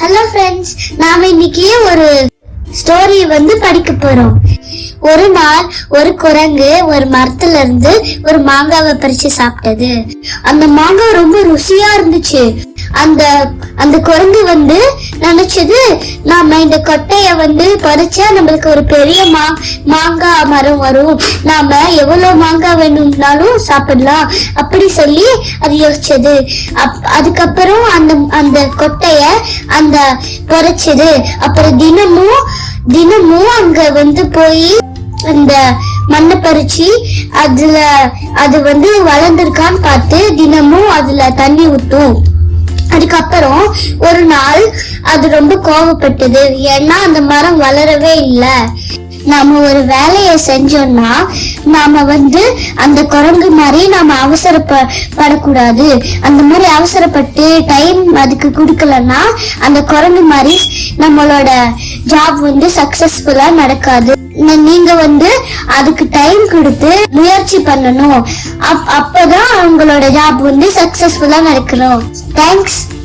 Hello friends நாம இன்னைக்கு ஒரு ஸ்டோரி வந்து படிக்க போறோம். ஒரு நாள் ஒரு குரங்கு ஒரு மரத்துல இருந்து ஒரு மாங்காவை பறிச்சு சாப்பிட்டது. அந்த மாங்காய் ரொம்ப ருசியா இருந்துச்சு. அந்த அந்த குரங்கு வந்து நினைச்சது நாம இந்த கொட்டைய வந்து பறிச்சா நம்மளுக்கு ஒரு பெரிய மா மாங்காய் மரம் வரும். நாம எவ்வளவு மாங்காய் வேணும்னாலும் சாப்பிடலாம். அப்படி சொல்லி அது யோசிச்சது. அப்- அதுக்கப்புறம் அந்த அந்த கொட்டைய அந்த பறிச்சது. அப்புறம் தினமும் தினமும் அங்க வந்து போய் அந்த மண்ணை பறிச்சு அதுல அது வந்து வளர்ந்துருக்கான்னு பார்த்து தினமும் அதுல தண்ணி ஊத்தும். அதுக்கப்புறம் ஒரு நாள் அது ரொம்ப கோவப்பட்டது. ஏன்னா அந்த மரம் வளரவே இல்லை. நாம ஒரு வேலையை செஞ்சோம்னா நாம வந்து அந்த குரங்கு மாதிரி நாம அவசரப்படக்கூடாது. அந்த மாதிரி அவசரப்பட்டு டைம் அதுக்கு கொடுக்கலன்னா அந்த குரங்கு மாதிரி நம்மளோட ஜாப் வந்து சக்சஸ்ஃபுல்லா நடக்காது. நீங்க வந்து அதுக்கு டைம் கொடுத்து முயற்சி பண்ணணும். அப்- அப்பதான் உங்களோட ஜாப் வந்து சக்சஸ்ஃபுல்லா நடக்கணும். தேங்க்ஸ்